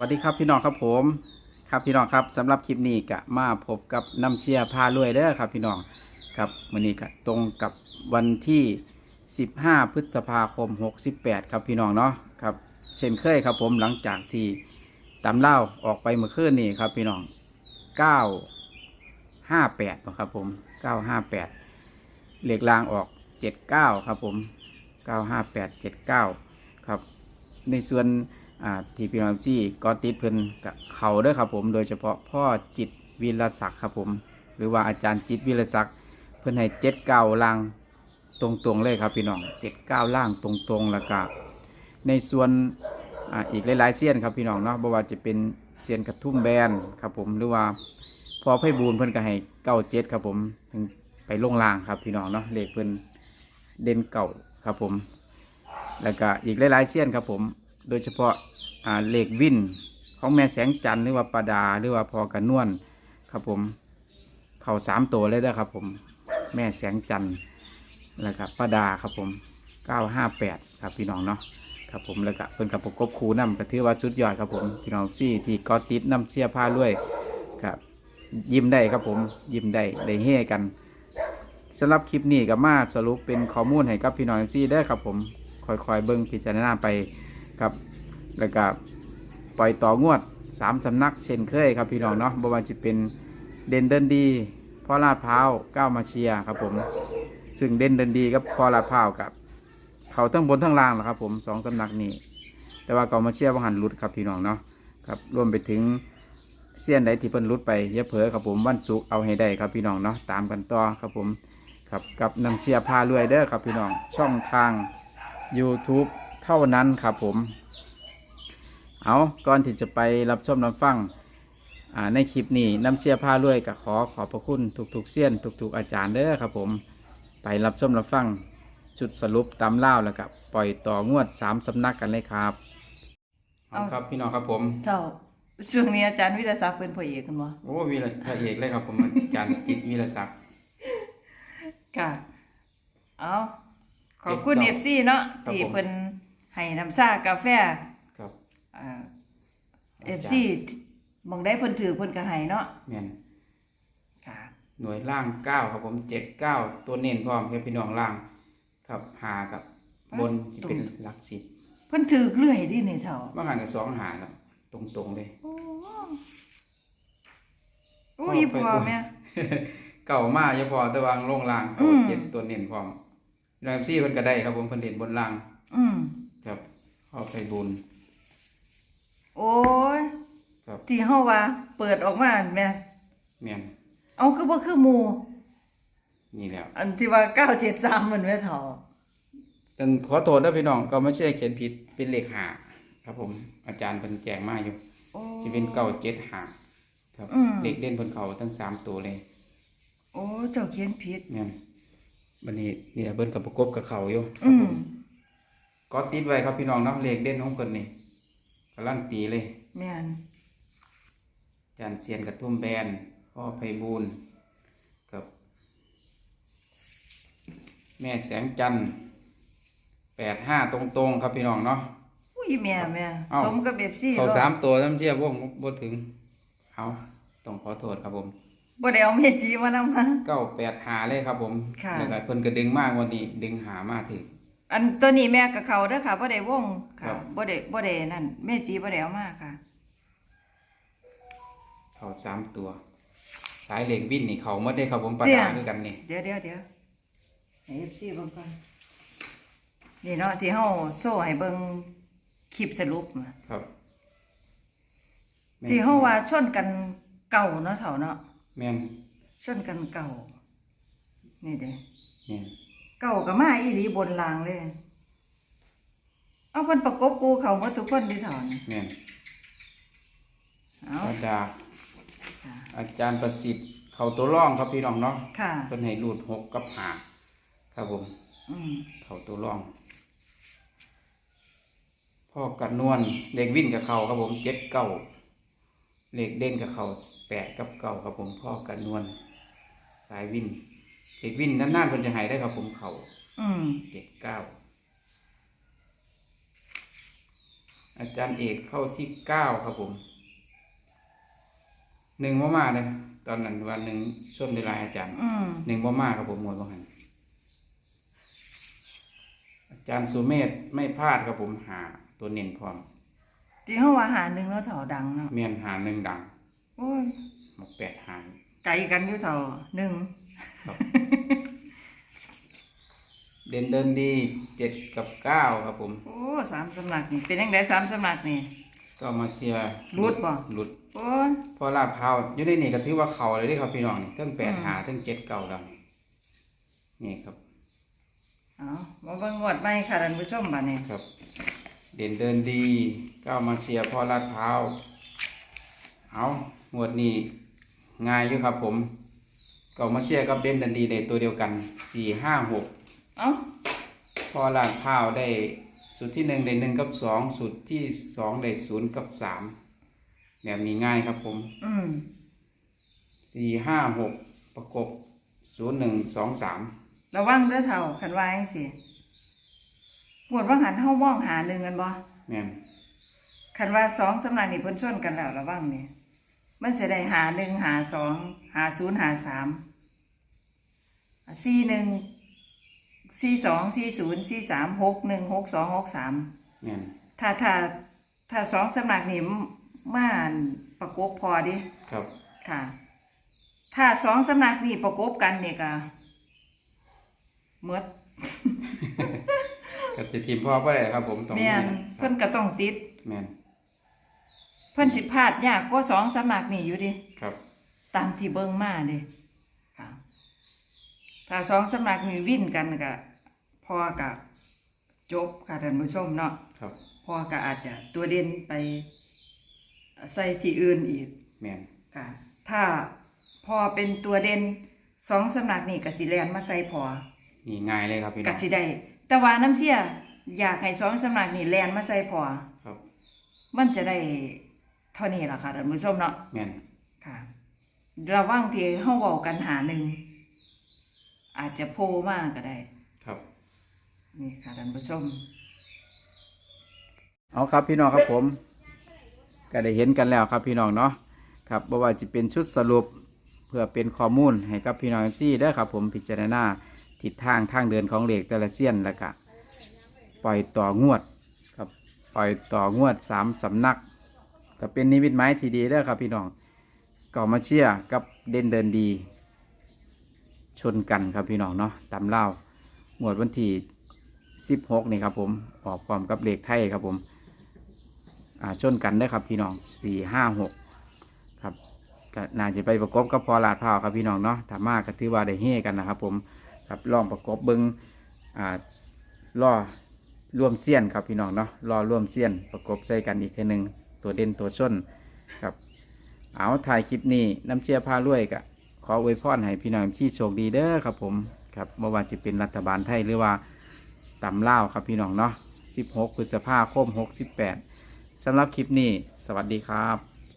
สวัสดีครับพี่น้องครับผมครับพี่น้องครับสำหรับคลิปนี้ก็มาพบกับน้ำเชียร์พารวยเด้อครับพี่น้องครับวันนี้ก็ตรงกับวันที่ 15 พฤษภาคม 68 ครับพี่น้องเนาะครับเช่นเคยครับผมหลังจากที่ตำเล่าออกไปเมื่อคืนนี่ครับพี่น้อง 958นะครับผม 958เหลขรางออก 79 ครับผม 958 79 ครับในส่วน อ่าที่พี่น้องจี้ก็ติดเพิ่นกับเขาด้วยครับผมโดยเฉพาะพ่อจิตวิรศักดิ์ครับผม หรือว่าอาจารย์จิตวิรศักดิ์เพิ่นให้เจ็ดเก้าล่างตรงๆเลยครับพี่น้องเจ็ดเก้าล่างตรงๆแล้วก็ในส่วนอ่าอีกหลายๆเสี้ยนครับพี่น้องเนาะบ่ว่าจะเป็นเสี้ยนกระทุ่มแบนครับผมหรือว่าพอไพ่บูนเพิ่นก็ให้เก้าเจ็ดครับผมถึงไปลงล่างครับพี่น้องเนาะเลขเพิ่นเด่นเก่าครับผม แล้วก็อีกหลายๆเสี้ยนครับผม โดยเฉพาะอ่าเลขวินของแม่แสงจันหรือว่าปาดาหรือว่าพอกันนวลครับผม เขาสามตัวเลยนะครับผม แม่แสงจันแล้วก็ปาดาครับผมเก้าห้าแปดครับพี่น้องเนาะครับผมแล้วก็เพิ่นกับประกบคูน้ำก็ถือว่าสุดยอดครับผมพี่น้องซี่ที่ก็ติดน้ำเสียผ้าด้วยครับยิ้มได้ครับผมยิ้มได้ได้เฮกันสำหรับคลิปนี้ก็มาสรุปเป็นข้อมูลให้กับพี่น้องซี่ได้ครับผมค่อยๆเบิ่งพิจารณาไป ครับ แล้วก็ปล่อยต่องวดสามสำนักเช่นเคยครับพี่น้องเนาะบ่ว่าจะเป็นเด่นเดินดีพ่อลาดพร้าวก้าวมาเชียครับผม ซึ่งเด่นเดินดีกับพ่อลาดพร้าวกับ เขาทั้งบนทั้งล่างแหละครับ ผมสองสำนักนี้ แต่ว่าเกาวมาเชียวังหันหลุดครับพี่น้องเนาะครับรวมไปถึงเสี้ยนใดที่เพิ่นหลุดไปอย่าเผลอครับผมวันศุกร์เอาให้ได้ครับพี่น้องเนาะตามกันต่อครับผมครับกับนำเชียพารวยเด้อครับพี่น้องช่องทาง YouTube เท่านั้นครับผม เอาก่อนที่จะไปรับชมรับฟังอ่าในคลิปนี้น้ำเชียร์ผ้ารวยก็ขอขอบพระคุณทุกๆเสี้ยนทุกๆอาจารย์เด้อครับผม ไปรับชมรับฟังจุดสรุปตามเล่าแล้วกับปล่อยต่องวดสามสำนักกันเลยครับเอาครับพี่น้องครับผมเท่าช่วงนี้อาจารย์วิทยาศักดิ์เป็นพ่อเอกกันบ่โอ้วีระพระเอกเลยครับผมอาจารย์จิตวีรศักดิ์ค่ะเอาขอบคุณเก็เอบดอกซีเนาะครับที่ผมเพิ่น ให้น้ำซ่ากาแฟครับอ่าเอฟซีมองได้เพิ่นถือเพิ่นก็ให้เนาะแม่นค่ะหน่วยล่างเก้าครับผมเจ็ดเก้าตัวเน้นพร้อมครับพี่น้องล่าง ครับหากับบนจะเป็นหลักสิบเพิ่นถือเรื่อยดินี่เท่าว่างานกับสองหาเนาะตรงๆเลยโอ้โอ้ยพอแม่เก่ามากยังพอแต่วางลงล่างอืเก่ามเจ็ดตัวเน้นพร้อมนายซี่เพิ่นก็ได้ครับผมเพิ่นเด่นบนล่าง อืม ครับเข้าใส่บุญโอ้ยครับที่เฮาว่า เปิดออกมาแม่แม่นเอาคือบ่คือหมู่นี่แหล้วอันที่ว่า973มันแม่เท่าแต่ขอโทษด้วยพี่น้องก็ไม่ใช่เขียนผิดเป็นเลขหาครับผม อาจารย์เพิ่นแจ้งมาอยู่โอ้ที่เป็นเก้าเจ็ดหาครับอืมเลขเด่นเพิ่นเขาทั้งสามตัวเลย โอ้เจ้าเขียนผิดแม่นบัดนี้นี่แหละเบิ่นกับประกบกับเขาอยู่ครัอืบมผม ก็ติดไว้ครับพี่น้องเนาะเลขเด่นของเพิ่นนี่กำลังตีเลยแม่นจานเซียนกระทุ่มแบนพ่อไพบูลย์กับ แม่แสงจันทร์แปดห้าตรงๆ ครับพี่น้องเนาะ อุ้ยแม่แม่เอ้า สมกับเบบซี่เขาสามตัวน้ำเชี่ยวพวกบ่ถึง เอาต้องขอโทษครับผม บ่ได้เอาเมจีมานำมา เก้าแปดหาเลยครับผมค่ะ แล้วก็เพิ่นก็ดึงมากวันนี้ ดึงหามาถึง อันตัวนี้แม่กับเขาเด้อค่ะบ่ได้วงครัค่ะบบ่ได้บ่ได้นั่นแม่จีบ่ได้เอามาค่ะ เขาสามตัว สายเหล็กวินนี่เขาหมดได้ครับผมประเตี้ยดาคือกันนี่เดี๋ยวเดี๋ยวเดี๋ยวให้ FC เบิ่งก่อนนี่เนาะที่เฮาโซ่ให้เบิ่งคลิปสรุปน่ะครับแม่นที่เฮาว่าชนกันเก่าเนาะเฒ่าเนาะแม่นชนกันเก่า นี่เด้แม่น เก่าก็มาอีหลีบนรางเลย เอาเพิ่นประกบกูเขาหมดทุกคนที่เฒ่านี่แม่นเอาประดา ค่ะอาจารย์ประสิทธิ์เขาตัวร่องครับพี่น้องเนาะค่ะ เพิ่นให้รูดหกกับหาครับผม อืมเขาตัวร่อง พ่อกันนวลเด็กวิ่นกับเขาครับผมเจ็ดเก้าเลขเด่นกับเขาแปดกับเก้าครับผมพ่อกันนวลสายวิ่น เด็กวิ่นนานๆเพิ่นจะใหายได้ครับผมเขาอืมเจ็ดเก้าอาจารย์เอกเข้าที่เก้าครับผมหนึ่งว่ามาเลยตอนนั้นวันหนึ่งส้มในลายอาจารย์อืมหนึ่งว่ามาครับผมหมดว่าหันอาจารย์สุเมธไม่พลาดครับผมหาตัวเน้นพร้อมที่เฮาว่าหาหนึ่งแล้วเถาดังเนาะเมียนหาหนึ่งดังโอ้ยหมกแปดหางไกลกันอยู่เถาหนึ่งครับ เด่นเดินดีเจ็ดกับเก้าครับผม โอ้สามสำนักนี่เป็นยังไงสามสำนักนี่ก็มาเชียร์หลุดบ่หลุดโอ้ยพอลาดพร้าวอยู่ในนี่ก็ถือว่าเขาเลยเด้ครับพี่น้องนี่ทั้งแปดอืมหาทั้งเจ็ดเก้าดังนี่ครับเอามาเบิ่งงวดใหม่ค่ะท่านผู้ชมบัดนี้ครับ เด่นเดินดีก็มาเชียร์พอลาดพร้าวเอาหมวดนี้ง่ายอยู่ครับผม ก็มาเชียร์กับเด่นเดินดีในตัวเดียวกันสี่ห้าหกเอ้าพอลาดพร้าวได้สุดที่หนึ่งได้หนึ่งกับสองสุดที่สองได้ศูนย์กับสามแบบนี้ง่ายครับผมอืมสี่ห้าหกประกบศูนย์หนึ่งสองสามระวังเด้อเฒ่าคันว่าจังซี่งวดว่าหันเฮามองหาหนึ่งกันบ่แม่นคันว่าสองสำนักนี่เพิ่นชนกันแล้วระวังนี่มันจะได้หาหนึ่งหาสองหาศูนย์หาสาม สี่หนึ่งสี่สองสี่ศูนย์สี่สามหกหนึ่งหกสองหกสามแม่นถ้าถ้าถ้าสองสำนักนี่มาประกบพอดิครับ ค่ะ ถ้าสองสำนักนี่ประกบกันเนี่ยก็หมด กับจะทีมพ่อก็ได้ครับ ผมตรงแม่นี้นครัเพิ่บนก็ต้องติด แม่นเพิ่นสิพลาดยากกว่าสองสำนักนี่อยู่ดิ ครับ ตามที่เบิ่งมาเด้ค่ะ ถ้าสองสำนักนี่วิ่นกันก็พอกับจบค่ะท่านผู้ชมเนาะครับพอก็อาจจะตัวเด่นไปใส่ที่อื่นอีกแม่นค่ะ ถ้าพอเป็นตัวเด่นสองสำนักนี่ก็สิแลนมาใส่พอนี่ง่ายเลยครับพี่น้ก็องสิได้แต่ว่าน้ำเชี่ยอยากให้สองสำนักนี่แลนมาใส่พอครับมันจะได้เท่านี้ล่ะค่ะท่านผู้ชมเนาะแม่นค่ะ ระวังที่เฮาเว้ากันหาหนึ่ง อาจจะโผล่มาก็ได้ ครับ นี่ค่ะท่านผู้ชม เอาครับพี่น้องครับผม ก็ได้เห็นกันแล้วครับพี่น้องเนาะครับบ่ว่าจะเป็นชุดสรุปเพื่อเป็นข้อมูลให้กับพี่น้องซี่ได้อครับผมพิจารณาทิศทางทางเดินของเหล็กแต่ละเสี้ยนแล้วก็ปล่อยต่องวดครับปล่อยต่องวดสามสำนัก ก็เป็นนิมิตหมายที่ดีเด้อครับพี่น้องก็มาเชียร์กับเด่นเดินดี ชนกันครับพี่น้องเนาะตามเล่าหมวดวันที่16นี่ครับผมออกพร้อมกับเลขไทยครับผมอ่าชนกันได้ครับพี่น้องสี่ห้าหกครับน่าจะไปประกบกับพอลาดพร้าวครับพี่น้องเนาะถามากก็ถือว่าได้เฮกันนะครับผมครับลองประกบเบิงอ่าล่อร่วมเสี้ยนครับพี่น้องเนาะล่อร่วมเสี้ยนประกบใส่กันอีกทีหนึ่งตัวเด่นตัวชนครับเอาถ่ายคลิปนี้น้ำเชียร์พารวยกะข ออวยพรให้พี่น้องที่โชคดีเด้อครับผมครับเมื่อวานจะเป็นรัฐบาลไทยหรือว่าตำเล่าครับพี่น้องเนาะ 16พฤษภาคม 68สำหรับคลิปนี้ สวัสดีครับ